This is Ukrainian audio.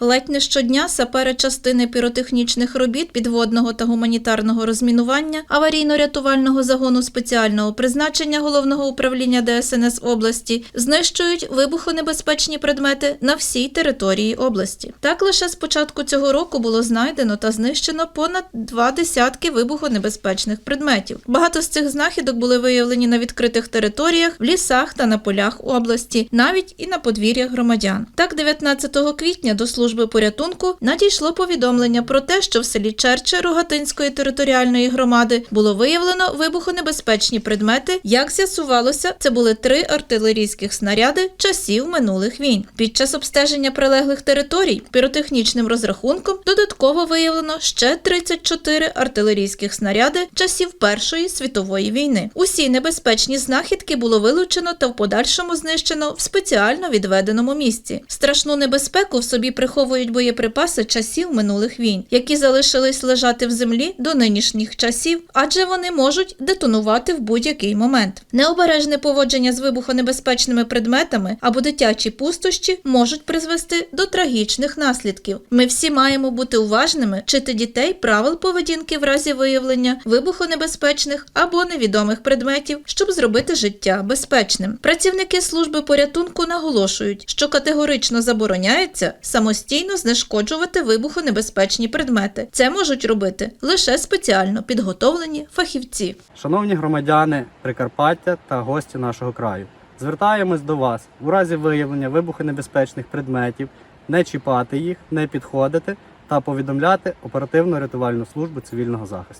Ледь не щодня сапери частини піротехнічних робіт підводного та гуманітарного розмінування аварійно-рятувального загону спеціального призначення головного управління ДСНС області знищують вибухонебезпечні предмети на всій території області. Так лише з початку цього року було знайдено та знищено понад два десятки вибухонебезпечних предметів. Багато з цих знахідок були виявлені на відкритих територіях, в лісах та на полях області, навіть і на подвір'ях громадян. Так, 19 квітня до служби порятунку надійшло повідомлення про те, що в селі Черче Рогатинської територіальної громади було виявлено вибухонебезпечні предмети. Як з'ясувалося, це були три артилерійських снаряди часів минулих війн. Під час обстеження прилеглих територій піротехнічним розрахунком додатково виявлено ще 34 артилерійських снаряди часів Першої світової війни. Усі небезпечні знахідки було вилучено та в подальшому знищено в спеціально відведеному місці. Страшну небезпеку в собі приховують боєприпаси часів минулих війн, які залишились лежати в землі до нинішніх часів, адже вони можуть детонувати в будь-який момент. Необережне поводження з вибухонебезпечними предметами або дитячі пустощі можуть призвести до трагічних наслідків. Ми всі маємо бути уважними, вчити дітей правил поведінки в разі виявлення вибухонебезпечних або невідомих предметів, щоб зробити життя безпечним. Працівники служби порятунку наголошують, що категорично забороняється самостійно знешкоджувати вибухонебезпечні предмети. Це можуть робити лише спеціально підготовлені фахівці. Шановні громадяни Прикарпаття та гості нашого краю, звертаємось до вас у разі виявлення вибухонебезпечних предметів, не чіпати їх, не підходити та повідомляти оперативно-рятувальну службу цивільного захисту.